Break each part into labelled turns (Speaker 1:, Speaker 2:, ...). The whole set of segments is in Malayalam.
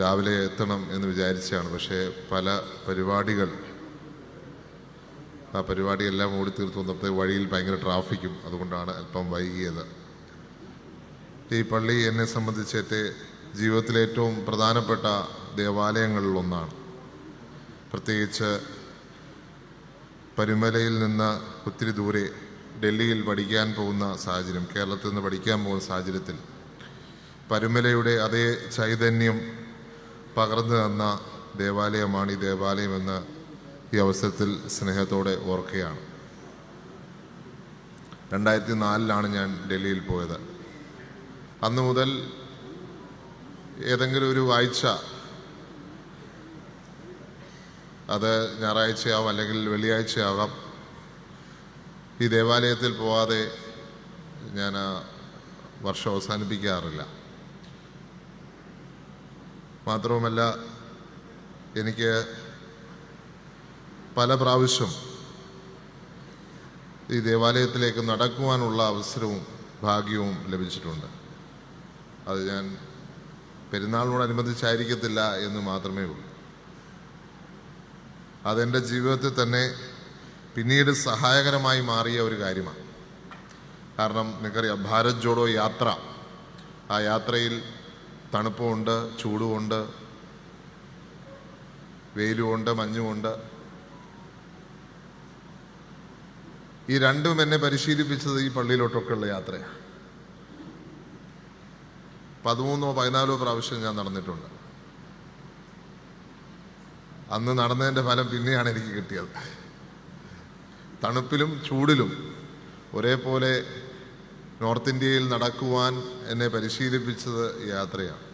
Speaker 1: രാവിലെ എത്തണം എന്ന് വിചാരിച്ചാണ്. പക്ഷേ പല പരിപാടികൾ ആ പരിപാടിയെല്ലാം ഓടി തീർത്ത് വന്നപ്പോൾ വഴിയിൽ ഭയങ്കര ട്രാഫിക്കും അതുകൊണ്ടാണ് അല്പം വൈകിയത്. ഈ പള്ളി എന്നെ സംബന്ധിച്ചിട്ട് ജീവിതത്തിലെ ഏറ്റവും പ്രധാനപ്പെട്ട ദേവാലയങ്ങളിലൊന്നാണ് പ്രത്യേകിച്ച് പരുമലയിൽ നിന്ന് ഒത്തിരി ദൂരെ ഡൽഹിയിൽ പഠിക്കാൻ പോകുന്ന സാഹചര്യം കേരളത്തിൽ നിന്ന് പഠിക്കാൻ പോകുന്ന സാഹചര്യത്തിൽ പരുമലയുടെ അതേ ചൈതന്യം പകർന്നു തന്ന ദേവാലയമാണ് ഈ ദേവാലയമെന്ന് ഈ അവസരത്തിൽ സ്നേഹത്തോടെ ഓർക്കുകയാണ്. രണ്ടായിരത്തി നാലിലാണ് ഞാൻ ഡൽഹിയിൽ പോയത്. അന്ന് മുതൽ ഏതെങ്കിലും ഒരു ആഴ്ച അത് ഞായറാഴ്ചയാവാം അല്ലെങ്കിൽ വെള്ളിയാഴ്ചയാകാം ഈ ദേവാലയത്തിൽ പോവാതെ ഞാൻ വർഷം അവസാനിപ്പിക്കാറില്ല. മാത്രവുമല്ല എനിക്ക് പല പ്രാവശ്യം ഈ ദേവാലയത്തിലേക്ക് നടക്കുവാനുള്ള അവസരവും ഭാഗ്യവും ലഭിച്ചിട്ടുണ്ട്. അത് ഞാൻ പെരുന്നാളിനോടനുബന്ധിച്ചായിരിക്കത്തില്ല എന്ന് മാത്രമേ ഉള്ളൂ. അതെന്റെ ജീവിതത്തിൽ തന്നെ പിന്നീട് സഹായകരമായി മാറിയ ഒരു കാര്യമാണ്. കാരണം നിങ്ങൾക്കറിയാം ഭാരത് ജോഡോ യാത്ര. ആ യാത്രയിൽ തണുപ്പുമുണ്ട് ചൂടുമുണ്ട് വെയിലുമുണ്ട് മഞ്ഞുമുണ്ട്. ഈ രണ്ടും എന്നെ പരിശീലിപ്പിച്ചത് ഈ പള്ളിയിലോട്ടൊക്കെയുള്ള യാത്രയാണ് പതിമൂന്നോ പതിനാലോ പ്രാവശ്യം ഞാൻ നടന്നിട്ടുണ്ട്. അന്ന് നടന്നതിന്റെ ഫലം പിന്നെയാണ് എനിക്ക് കിട്ടിയത്. തണുപ്പിലും ചൂടിലും ഒരേപോലെ നോർത്ത് ഇന്ത്യയിൽ നടക്കുവാൻ എന്നെ പരിശീലിപ്പിച്ചത് യാത്രയാണ്.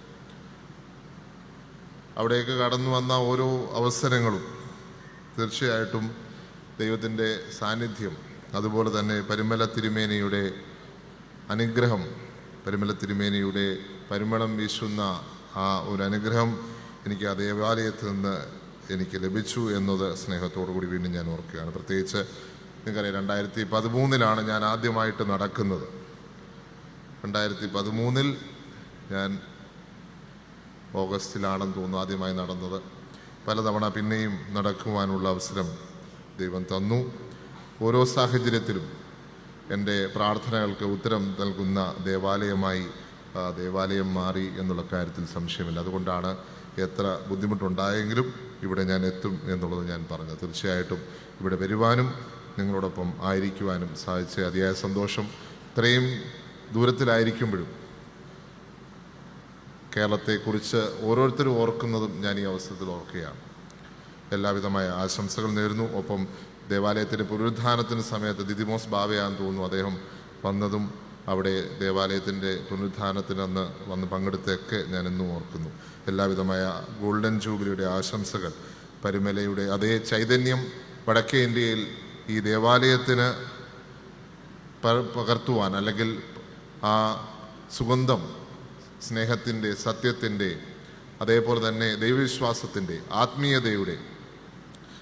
Speaker 1: അവിടേക്ക് കടന്നു വന്ന ഓരോ അവസരങ്ങളും തീർച്ചയായിട്ടും ദൈവത്തിന്റെ സാന്നിധ്യം അതുപോലെ തന്നെ പരിമല തിരുമേനിയുടെ അനുഗ്രഹം പരിമല തിരുമേനിയുടെ പരിമളം വീശുന്ന ആ ഒരു അനുഗ്രഹം എനിക്ക് ആ ദേവാലയത്തിൽ നിന്ന് എനിക്ക് ലഭിച്ചു എന്നത് സ്നേഹത്തോടു കൂടി വീണ്ടും ഞാൻ ഓർക്കുകയാണ്. പ്രത്യേകിച്ച് നിങ്ങൾക്കറിയാം രണ്ടായിരത്തി പതിമൂന്നിലാണ് ഞാൻ ആദ്യമായിട്ട് നടക്കുന്നത്. രണ്ടായിരത്തി പതിമൂന്നിൽ ഞാൻ ഓഗസ്റ്റിലാണെന്ന് തോന്നുന്നു ആദ്യമായി നടന്നത്. പലതവണ പിന്നെയും നടക്കുവാനുള്ള അവസരം ദൈവം തന്നു. ഓരോ സാഹചര്യത്തിലും എന്റെ പ്രാർത്ഥനകൾക്ക് ഉത്തരം നൽകുന്ന ദേവാലയമായി ദേവാലയം മാറി എന്നുള്ള കാര്യത്തിൽ സംശയമില്ല. അതുകൊണ്ടാണ് എത്ര ബുദ്ധിമുട്ടുണ്ടായെങ്കിലും ഇവിടെ ഞാൻ എത്തും എന്നുള്ളത് ഞാൻ പറഞ്ഞു തീർച്ചയായിട്ടും ഇവിടെ വരുവാനും നിങ്ങളോടൊപ്പം ആയിരിക്കുവാനും സാധിച്ച അതിയായ സന്തോഷം. ഇത്രയും ദൂരത്തിലായിരിക്കുമ്പോഴും കേരളത്തെക്കുറിച്ച് ഓരോരുത്തരും ഓർക്കുന്നതും ഞാൻ ഈ അവസരത്തിൽ ഓർക്കുകയാണ്. എല്ലാവിധമായ ആശംസകൾ നേരുന്നു. ഒപ്പം ദേവാലയത്തിന്റെ പുനരുദ്ധാനത്തിന് സമയത്ത് ദിദിമോസ് ബാവയാന്ന് തോന്നുന്നു അദ്ദേഹം വന്നതും അവിടെ ദേവാലയത്തിന്റെ പുനരുദ്ധാനത്തിന് അന്ന് വന്ന് പങ്കെടുത്തൊക്കെ ഞാൻ ഇന്നും ഓർക്കുന്നു. എല്ലാവിധമായ ഗോൾഡൻ ജൂബിലിയുടെ ആശംസകൾ പരിമലയുടെ അതേ ചൈതന്യം വടക്കേ ഇന്ത്യയിൽ ഈ ദേവാലയത്തിന് പകർത്തുവാൻ അല്ലെങ്കിൽ ആ സുഗന്ധം സ്നേഹത്തിന്റെ സത്യത്തിന്റെ അതേപോലെ തന്നെ ദൈവവിശ്വാസത്തിന്റെ ആത്മീയതയുടെ.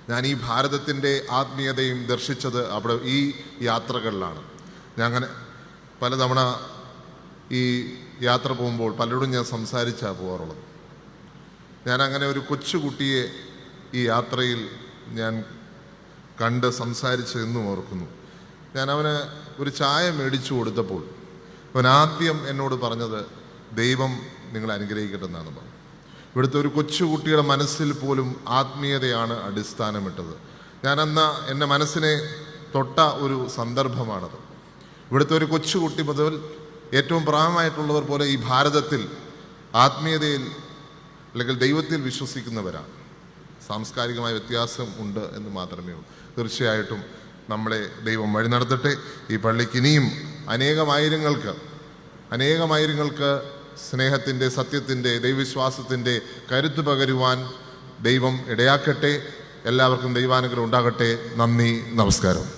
Speaker 1: ഞാൻ ഈ ഭാരതത്തിന്റെ ആത്മീയതയും ദർശിച്ചത് അവിടെ ഈ യാത്രകളിലാണ്. ഞാൻ അങ്ങനെ പലതവണ ഈ യാത്ര പോകുമ്പോൾ പലരോടും ഞാൻ സംസാരിച്ചാണ് പോകാറുള്ളത് ഞാൻ അങ്ങനെ ഒരു കൊച്ചുകുട്ടിയെ ഈ യാത്രയിൽ ഞാൻ കണ്ട് സംസാരിച്ച് എന്നും ഓർക്കുന്നു. ഞാൻ അവന് ഒരു ചായ മേടിച്ചു കൊടുത്തപ്പോൾ അവൻ ആദ്യം എന്നോട് പറഞ്ഞത് ദൈവം നിങ്ങൾ അനുഗ്രഹിക്കട്ടെ എന്നാണ് പറഞ്ഞത് ഇവിടുത്തെ ഒരു കൊച്ചുകുട്ടിയുടെ മനസ്സിൽ പോലും ആത്മീയതയാണ് അടിസ്ഥാനമിട്ടത്. ഞാനന്ന് എന്റെ മനസ്സിനെ തൊട്ട ഒരു സന്ദർഭമാണത്. ഇവിടുത്തെ ഒരു കൊച്ചുകുട്ടി മുതൽ ഏറ്റവും പ്രായമായിട്ടുള്ളവർ പോലെ ഈ ഭാരതത്തിൽ ആത്മീയതയിൽ അല്ലെങ്കിൽ ദൈവത്തിൽ വിശ്വസിക്കുന്നവരാണ്. സാംസ്കാരികമായ വ്യത്യാസം ഉണ്ട് എന്ന് മാത്രമേ ഉള്ളൂ. തീർച്ചയായിട്ടും നമ്മളെ ദൈവം വഴി നടത്തട്ടെ. ഈ പള്ളിക്ക് ഇനിയും അനേകമായിരങ്ങൾക്ക് അനേകമായിരങ്ങൾക്ക് സ്നേഹത്തിന്റെ സത്യത്തിന്റെ ദൈവവിശ്വാസത്തിന്റെ കരുത്ത് പകരുവാൻ ദൈവം ഇടയാക്കട്ടെ. എല്ലാവർക്കും ദൈവാനുഗ്രഹം ഉണ്ടാകട്ടെ. നന്ദി നമസ്കാരം.